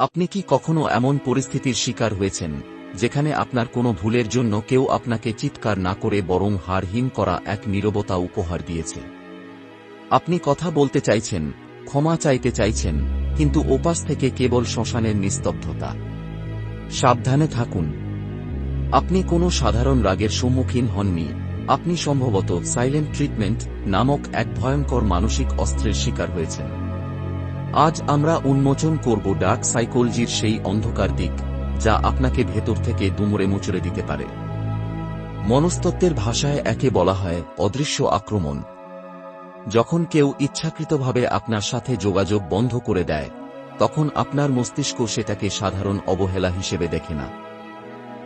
আপনি কি কখনো এমন পরিস্থিতির শিকার হয়েছেন, যেখানে আপনার কোনো ভুলের জন্য কেউ আপনাকে চিৎকার না করে বরং হারহীন করা এক নীরবতা উপহার দিয়েছে? আপনি কথা বলতে চাইছেন, ক্ষমা চাইতে চাইছেন, কিন্তু ওপাশ থেকে কেবল শ্মশানের নিস্তব্ধতা। সাবধানে থাকুন। আপনি কোনো সাধারণ রাগের সম্মুখীন হননি, আপনি সম্ভবত সাইলেন্ট ট্রিটমেন্ট নামক এক ভয়ঙ্কর মানসিক অস্ত্রের শিকার হয়েছেন। আজ আমরা উন্মোচন করব ডার্ক সাইকোলজির সেই অন্ধকার দিক, যা আপনাকে ভেতর থেকে দুমড়ে মুচড়ে দিতে পারে। মনস্তত্ত্বের ভাষায় একে বলা হয় অদৃশ্য আক্রমণ। যখন কেউ ইচ্ছাকৃতভাবে আপনার সাথে যোগাযোগ বন্ধ করে দেয়, তখন আপনার মস্তিষ্ক সেটাকে সাধারণ অবহেলা হিসেবে দেখে না।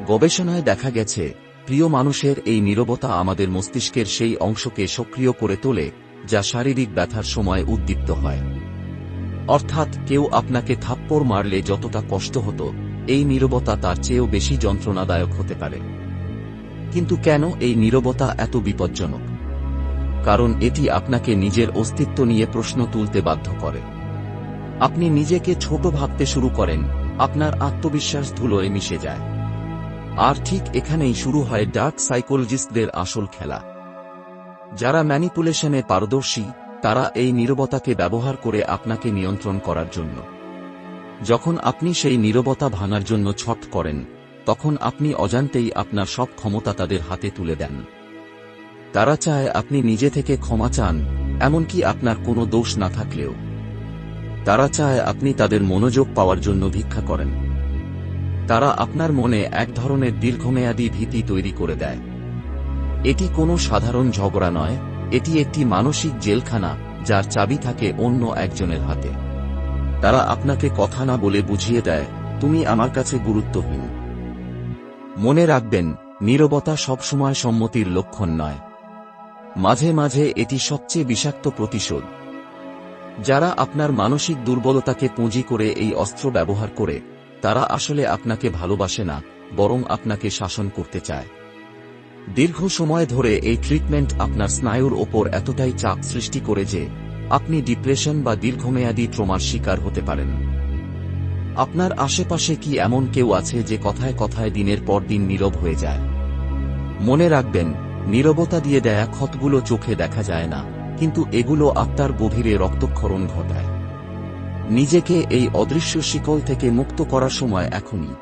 গবেষণায় দেখা গেছে, প্রিয় মানুষের এই নীরবতা আমাদের মস্তিষ্কের সেই অংশকে সক্রিয় করে তোলে, যা শারীরিক ব্যথার সময় উদ্দীপ্ত হয়। অর্থাৎ কেউ আপনাকে থাপ্পড় মারলে যতটা কষ্ট হতো, এই নীরবতা তার চেয়েও বেশি যন্ত্রণাদায়ক হতে পারে। কিন্তু কেন এই নীরবতা এত বিপজ্জনক? কারণ এটি আপনাকে নিজের অস্তিত্ব নিয়ে প্রশ্ন তুলতে বাধ্য করে। আপনি নিজেকে ছোট ভাবতে শুরু করেন, আপনার আত্মবিশ্বাস ধুলোয় মিশে যায়। আর ঠিক এখানেই শুরু হয় ডার্ক সাইকোলজিস্টদের আসল খেলা। যারা ম্যানিপুলেশনে পারদর্শী তারা এই নীরবতাকে ব্যবহার করে আপনাকে নিয়ন্ত্রণ করার জন্য। যখন আপনি সেই নীরবতা ভাঙার জন্য ছট করেন, তখন আপনি অজান্তেই আপনার সব ক্ষমতা তাদের হাতে তুলে দেন। তারা চায় আপনি নিজে থেকে ক্ষমা চান, এমনকি আপনার কোনো দোষ না থাকলেও। তারা চায় আপনি তাদের মনোযোগ পাওয়ার জন্য ভিক্ষা করেন। তারা আপনার মনে এক ধরনের দীর্ঘমেয়াদী ভীতি তৈরি করে দেয়। এটি কোনো সাধারণ ঝগড়া নয় এটি একটি মানসিক জেলখানা, যার চাবি থাকে অন্য একজনের হাতে। তারা আপনাকে কথা না বলে বুঝিয়ে দেয়, তুমি আমার কাছে গুরুত্বহীন। মনে রাখবেন, নীরবতা সবসময় সম্মতির লক্ষণ নয়। মাঝে মাঝে এটি সবচেয়ে বিষাক্ত প্রতিশোধ। যারা আপনার মানসিক দুর্বলতাকে পুঁজি করে এই অস্ত্র ব্যবহার করে, তারা আসলে আপনাকে ভালোবাসে না, বরং আপনাকে শাসন করতে চায়। দীর্ঘ সময় ধরে এই ট্রিটমেন্ট আপনার স্নায়ুর ওপর এতটাই চাপ সৃষ্টি করে যে, আপনি ডিপ্রেশন বা দীর্ঘমেয়াদী ট্রমার শিকার হতে পারেন। আপনার আশেপাশে কি এমন কেউ আছে যে কথায় কথায় দিনের পর দিন নীরব হয়ে যায়? মনে রাখবেন, নীরবতা দিয়ে দেয়া ক্ষতগুলো চোখে দেখা যায় না, কিন্তু এগুলো আত্মার গভীরে রক্তক্ষরণ ঘটায়। নিজেকে এই অদৃশ্য শিকল থেকে মুক্ত করার সময় এখনই।